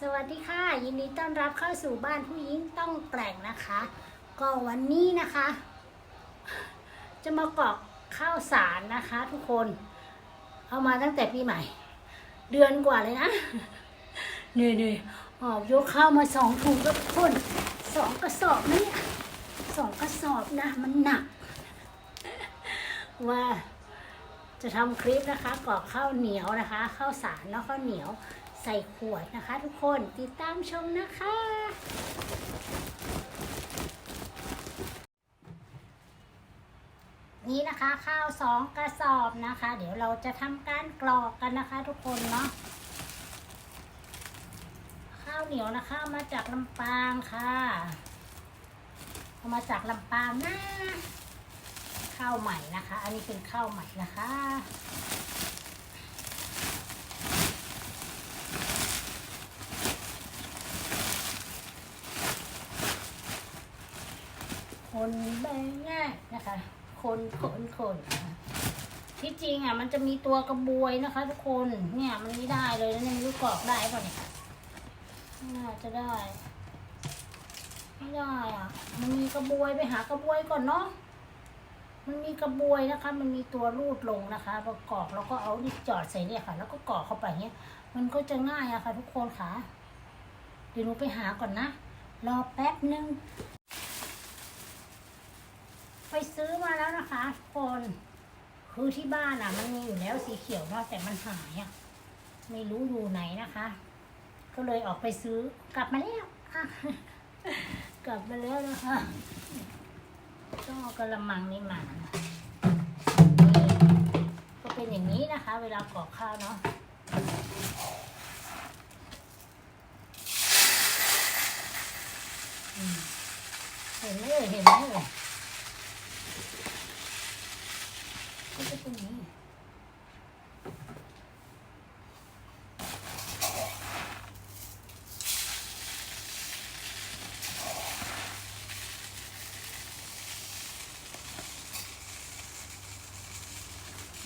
สวัสดีค่ะ ยินดีต้อนรับเข้าสู่บ้านผู้หญิงต้องแกร่งนะคะ ก็วันนี้นะคะ จะมากรอกข้าวสารนะคะ ทุกคนเอามาตั้งแต่ปีใหม่ เดือนกว่าเลยนะเหนื่อยๆหอบยกข้าวมาสองถุงก็ทุกคนสองกระสอบนะเนี่ยสองกระสอบนะมันหนัก ว่าจะทำคลิปนะคะกรอกข้าวเหนียวนะคะ ข้าวสารแล้วข้าวเหนียว ใส่ขวดนะคะ ทุกคนติดตามชมนะคะ นี่นะคะข้าวสองกระสอบนะคะ เดี๋ยวเราจะทำการกรอกกันนะคะ ทุกคนเนาะข้าวเหนียวนะคะมาจากลำปางค่ะมาจากลำปางนะข้าวใหม่นะคะ อันนี้เป็นข้าวใหม่นะคะ บง่ายนะคะ คนคนคนที่จริงอะมันจะมีตัวกระบวยนะคะ ทุกคนเนี่ยมันไม่ได้เลยนะเนี่ยไม่รู้กรอกได้ป่ะเนี่ยน่าจะได้ไม่ได้อะ มันมีกระบวยไปหากระบวยก่อนเนาะมันมีกระบวยนะคะ มันมีตัวรูดลงนะคะพอกอกแล้วก็เอาดิจอดใส่เนี่ยค่ะ แล้วก็กรอกเข้าไปเนี้ย มันก็จะง่ายอะค่ะ ทุกคนค่ะเดี๋ยวหนูไปหาก่อนนะรอแป๊บนึง ไปซื้อมาแล้วนะคะทุกคนคือที่บ้านอะ มันมีอยู่แล้วสีเขียวเนาะแต่มันหายอะไม่รู้อยู่ไหนนะคะ ก็เลยออกไปซื้อกลับมาแล้วกลับมาแล้วนะคะต้องเอากระมังนี่มานะก็เป็นอย่างนี้นะคะ เวลากรอกข้าวเนาะเห็นเลยเห็นเลย ก็จะเป็นอย่างนี้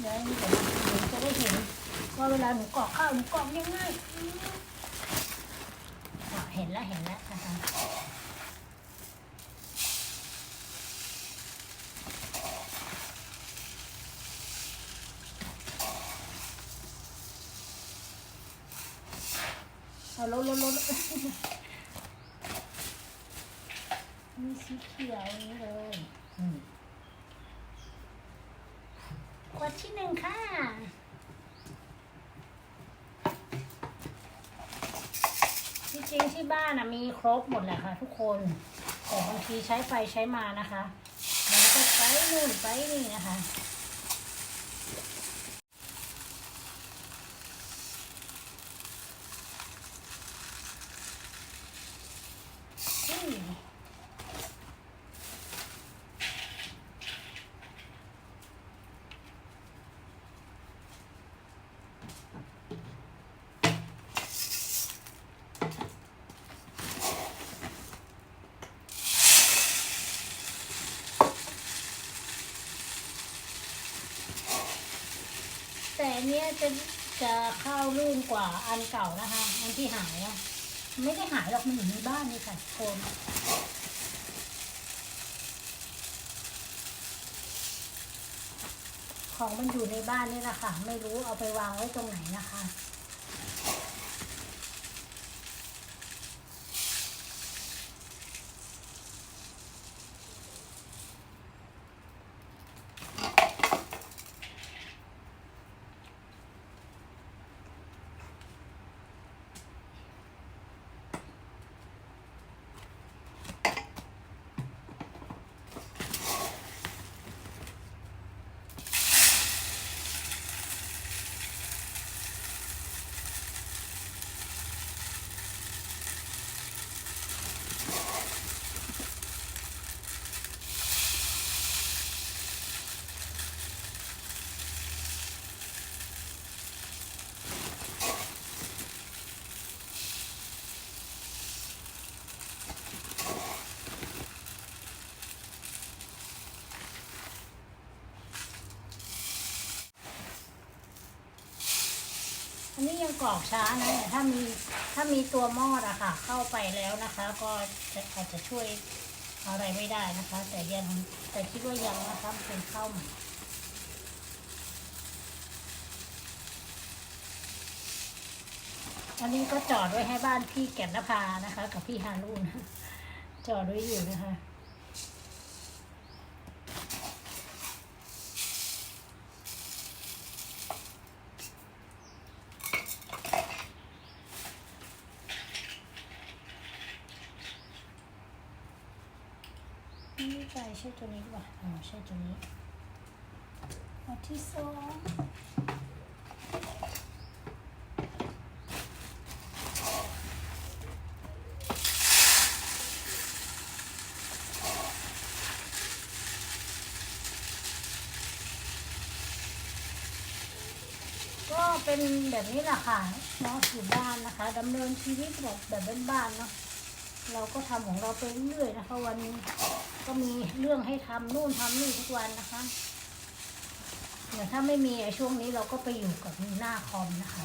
เดี๋ยวนี่เดี๋ยวหนูจะได้เห็นว่าเวลาหนูกรอกข้าวหนูกรอกยังไงเห็นแล้วเห็นแล้วนะคะ เอาลดลดลดมีสีเขียวอย่างนี้เลยขวดที่หนึ่งค่ะที่จริงที่บ้านนะมีครบหมดแหละค่ะทุกคน แต่บางทีใช้ไปใช้มานะคะ มันก็ไปนู่นไปนี่นะคะ อืมแต่ อันเนี้ยจะจะเข้าลื่นกว่าอันเก่านะคะ อันที่หายอะไม่ได้หายหรอกมันอยู่ในบ้านนี่ค่ะโกคนของมันอยู่ในบ้านนี่แหละค่ะ ไม่รู้เอาไปวางไว้ตรงไหนนะคะันนี้ยังกรอกช้านะแต่ถ้ามีถ้ามีตัวหม้ออะค่ะ เข้าไปแล้วนะคะ ก็จะอาจจะช่วยอะไรไม่ได้นะคะ แต่ยังแต่คิดว่ายังนะคะเป็นข้าวหม่อันนี้ก็จอดไว้ให้บ้านพี่แก่นนภานะคะ กับพี่ฮารุนจอดไว้อยู่นะคะ ไม่ใจใช่ตัวนี้หรือเปล่าอ๋อใช่ตัวนี้อันที่สองก็เป็นแบบนี้แหละค่ะเนาะอยู่บ้านนะคะดำเนินชีวิตแบบแบบบ้านๆเนาะ เราก็ทำของเราไปเรื่อยๆนะคะ วันนี้ก็มีเรื่องให้ทำนู่นทำนี่ทุกวันนะคะเดี๋ยวถ้าไม่มีช่วงนี้เราก็ไปอยู่กับหน้าคอมนะคะ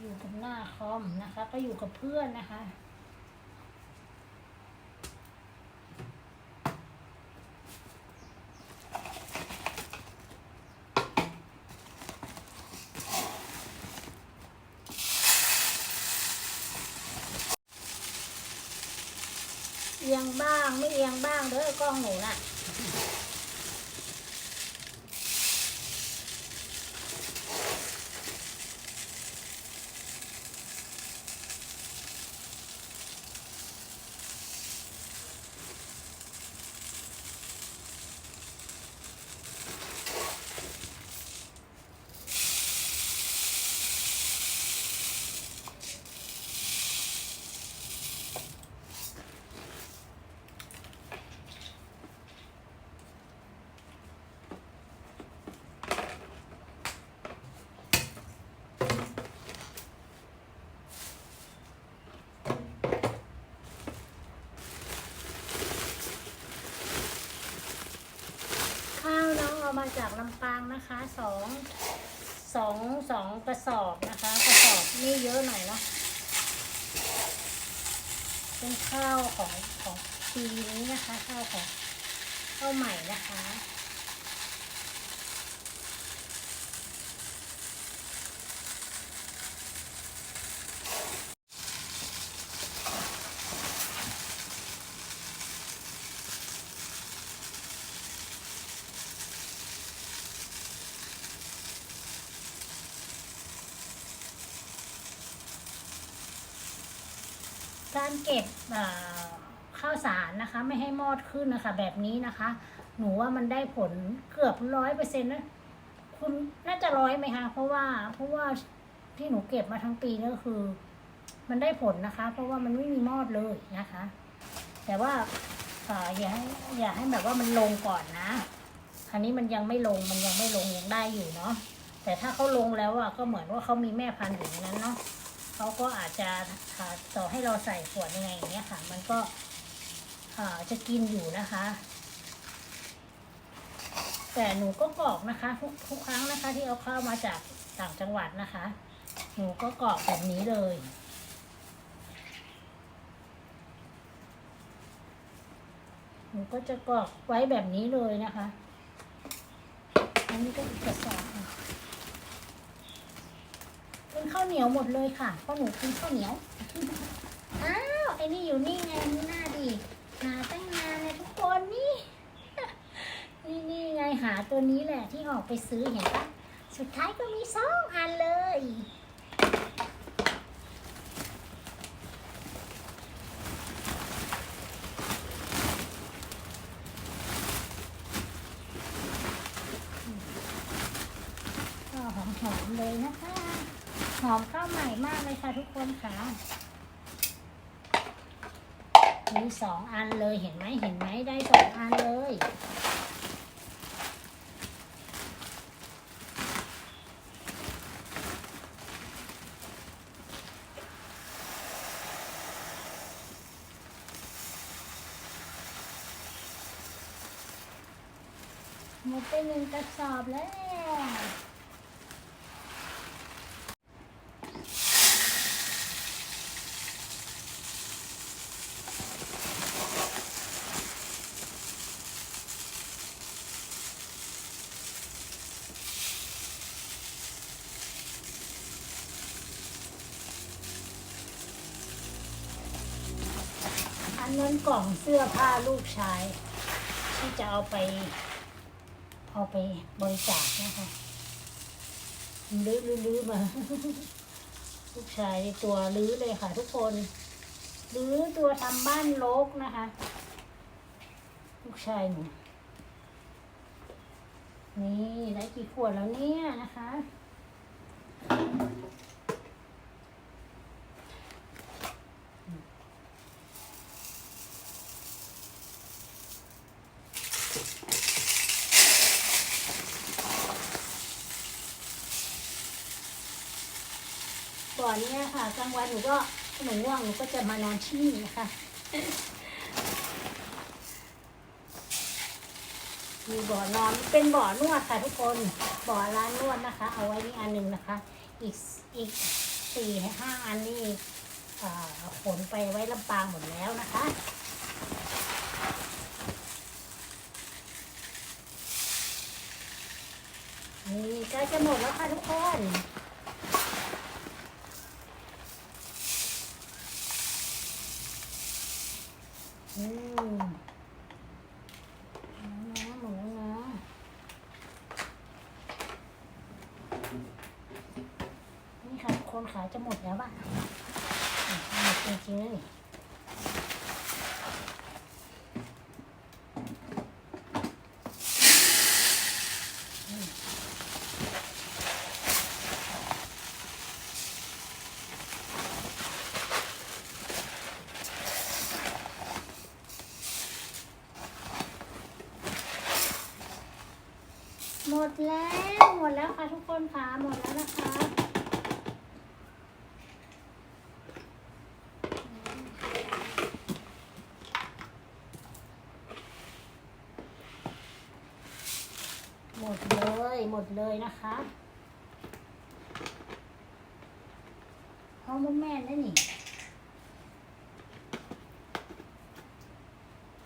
อยู่กับหน้าคอ มนะคะก็อยู่กับเพื่อนนะคะ เอียงบ้างไม่เอียงบ้างเด้อกล้องหนูน่ะ จากลำปางนะคะสองสองสองกระสอบนะคะกระสอบนี่เยอะหน่อยเนาะเป็นข้าวของของปีนี้นะคะ ข้าวของข้าวใหม่นะคะ การเก็บเอ่อข้าว สารนะคะ ไม่ให้มอดขึ้นนะคะ แบบนี้นะคะ หนูว่ามันได้ผลเกือบร้อยเปอร์เซ็นต์นะคุณน่าจะร้อยไหมคะ เพราะว่าเพราะว่าที่หนูเก็บมาทั้งปีนี่ก็คือ มันได้ผลนะคะ เพราะว่ามันไม่มีมอดเลยนะคะ แต่ว่าอย่าให้อย่าให้แบบว่ามันลงก่อนนะอันนี้มันยังไม่ลงมันยังไม่ลงยังได้อยู่เนาะแต่ถ้าเขาลงแล้วอะก็เหมือนว่าเขามีแม่พันธุ์อยู่ในนั้นเนาะเขาก็อาจจะต่อให้เราใส่ขวดยังไงอย่างเงี้ยค่ะ มันก็ จะกินอยู่นะคะ แต่หนูก็กรอกนะคะ ทุกทุกครั้งนะคะ ที่เอาข้าวมาจากต่างจังหวัดนะคะ หนูก็กรอกแบบนี้เลยหนูก็จะกรอกไว้แบบนี้เลยนะคะ อันนี้ก็อีกกระสอบหนึ่งเป็นข้าวเหนียวหมดเลยค่ะเพราะหนูกินข้าวเหนียว อ้าว ไอ้นี่อยู่นี่ไงนี่หน้าดี หาตั้งนานเลยทุกคนนี่ นี่นี่ไงหาตัวนี้แหละที่ออกไปซื้อเห็นปะสุดท้ายก็มีสองอันเลยหอมๆเลยนะคะ หอมข้าวใหม่มากเลยค่ะทุกคนค่ะ เป็สองอันเลยเห็นไหมเห็นไหมได้สองอันเลย หมดไปหนึ่งกระสอบแล้ว กล่องเสื้อผ้าลูกชาย ที่จะเอาไป เอาไปบริจาคนะคะลื้อลื้อลื้อมา ลูกชายตัวลื้อเลยค่ะ ทุกคนลื้อตัวทำบ้านโลกนะคะ ลูกชายหนูนี่ได้กี่ขวดแล้วเนี่ยนะคะ ก่อนเนี้ยค่ะกลางวันหนูก็หนูว่างหนูก็จะมานอนที่นี่นะคะมีบ่อนอนเป็นบ่อนวดค่ะทุกคนบ่อร้านนวดนะคะ เอาไว้นี่อันหนึ่งนะคะ อีกอีกสี่ห้าอันนี่ขนไปไว้ลำปางหมดแล้วนะคะนี่ใกล้จะหมดแล้วค่ะทุกคน อืมนะหมูนะนี่ค่ะคนขายจะหมดแล้วป่ะหมดจริงๆเลย ดแล้วหมดแล้วค่ะทุกคนค่ะหมดแล้วนะคะหมดเลยหมดเลยนะคะห้องแม่ได้นี่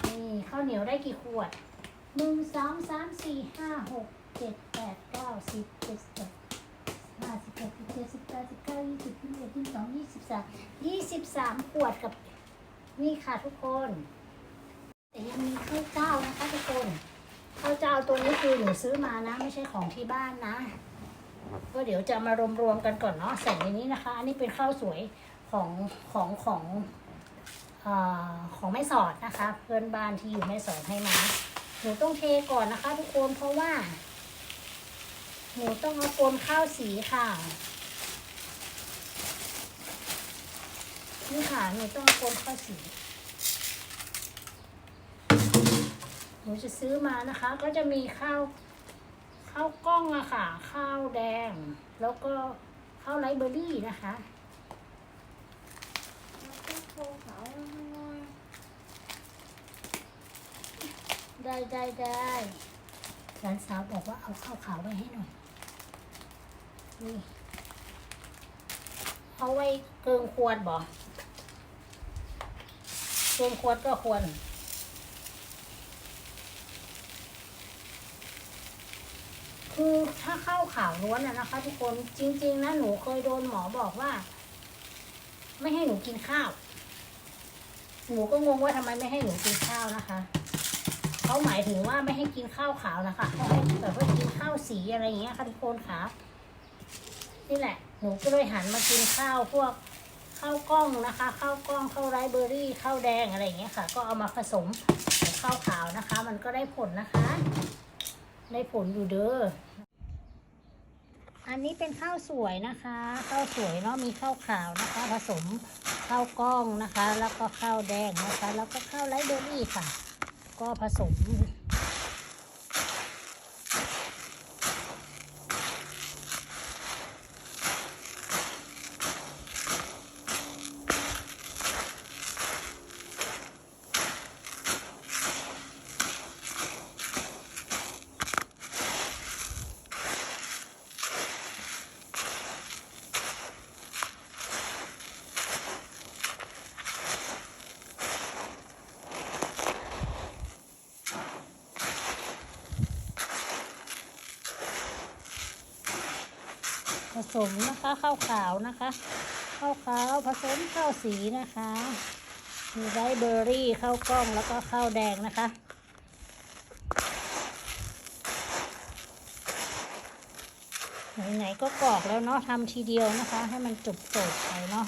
นี่ข้าวเหนียวได้กี่ขวด หนึ่งสองสามสี่ห้าหกเจ็ดแปดเก้าสิบเจ็ดสิบห้าสิบหกสิบเจ็ดสิบแปดสิบเก้ายี่สิบยี่สิบเอ็ดยี่สิบสองยี่สิบสามยี่สิบสามขวดกับนี่ค่ะทุกคน แต่ยังมีข้าวเจ้านะคะทุกคนข้าวเจ้าตัวนี้คือหนูซื้อมานะ ไม่ใช่ของที่บ้านนะก็เดี๋ยวจะมารวมๆกันก่อนเนาะใส่ในนี้นะคะ อันนี้เป็นข้าวสวยของของของอของแม่สอดนะคะ เพื่อนบ้านที่อยู่แม่สอดให้มา นูต้องเทก่อนนะคะทุกคนเพราะว่า หนูต้องเอาปนข้าวสีค่ะนี่ค่ะหนูต้องเอาปนข้าวสีหนูจะซื้อมานะคะ ก็จะมีข้าวข้าวกล้องอะค่ะ ข้าวแดง แล้วก็ข้าวไรเบอร์รี่นะคะ ได้ได้ได้หลานสาวบอกว่าเอาข้าวขาวไว้ให้หน่อย นี่เอาไว้เกินควรบ่เกินควรก็ควรคือถ้าเข้าข่าวล้วนอะนะคะ ทุกคนจริง ๆ นะหนูเคยโดนหมอบอกว่า ไม่ให้หนูกินข้าว หนูก็งงว่าทำไมไม่ให้หนูกินข้าวนะคะ เขาหมายถึงว่าไม่ให้กินข้าวขาวนะคะเขาให้แบบว่ากินข้าวสีอะไรอย่างเงี้ยค่ะทุกคนค่ะนี่แหละ หนูก็เลยหันมากินข้าวพวกข้าวกล้องนะคะข้าวกล้องข้าวไรซ์เบอร์รี่ข้าวแดงอะไรอย่างเงี้ยค่ะ ก็เอามาผสมกับข้าวขาวนะคะ มันก็ได้ผลนะคะ ได้ผลอยู่เด้ออันนี้เป็นข้าวสวยนะคะข้าวสวยเนาะมีข้าวขาวนะคะ ผสมข้าวกล้องนะคะ แล้วก็ข้าวแดงนะคะ แล้วก็ข้าวไรซ์เบอร์รี่ค่ะ ก็ผสม ส มนะคะข้าวขาวนะคะข้าวขาวผสมข้าวสีนะคะ มีไรเบอร์รี่ข้าวกล้องแล้วก็ข้าวแดงนะคะไหนๆก็กรอกแล้วเนาะทำทีเดียวนะคะ ให้มันจบจบๆไปเนาะ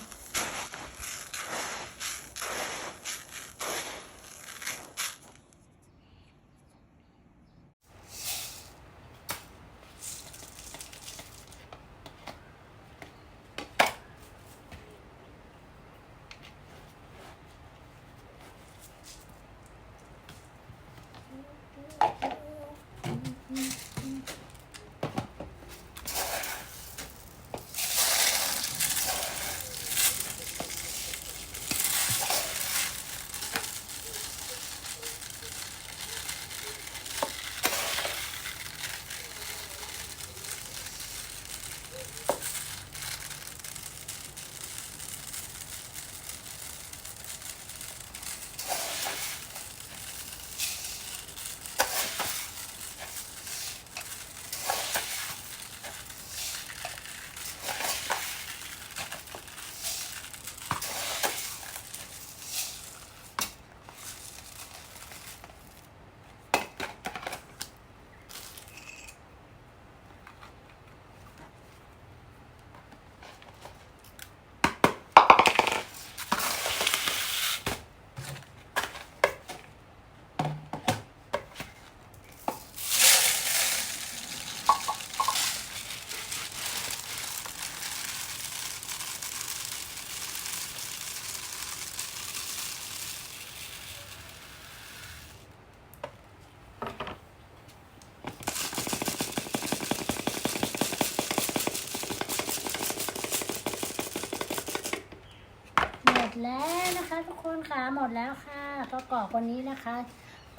แล้วนะคะ ทุกคนค่ะหมดแล้วค่ะก็กอกวันนี้นะคะ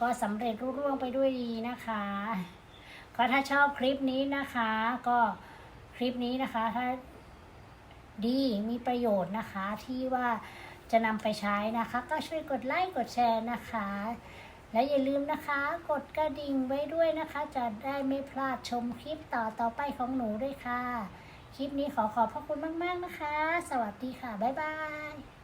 ก็สำเร็จรุ่ร่วงไปด้วยดีนะคะ ก็ถ้าชอบคลิปนี้นะคะ ก็คลิปนี้นะคะถ้าดีมีประโยชน์นะคะที่ว่าจะนำไปใช้นะคะ ก็ช่วยกดไลค์กดแชร์นะคะ และอย่าลืมนะคะ กดกระดิ่งไว้ด้วยนะคะ จะได้ไม่พลาดชมคลิปต่อต่อไปของหนูด้วยค่ะ คลิปนี้ขอขอบพระคุณมาก ๆ นะคะ สวัสดีค่ะ บ๊ายบาย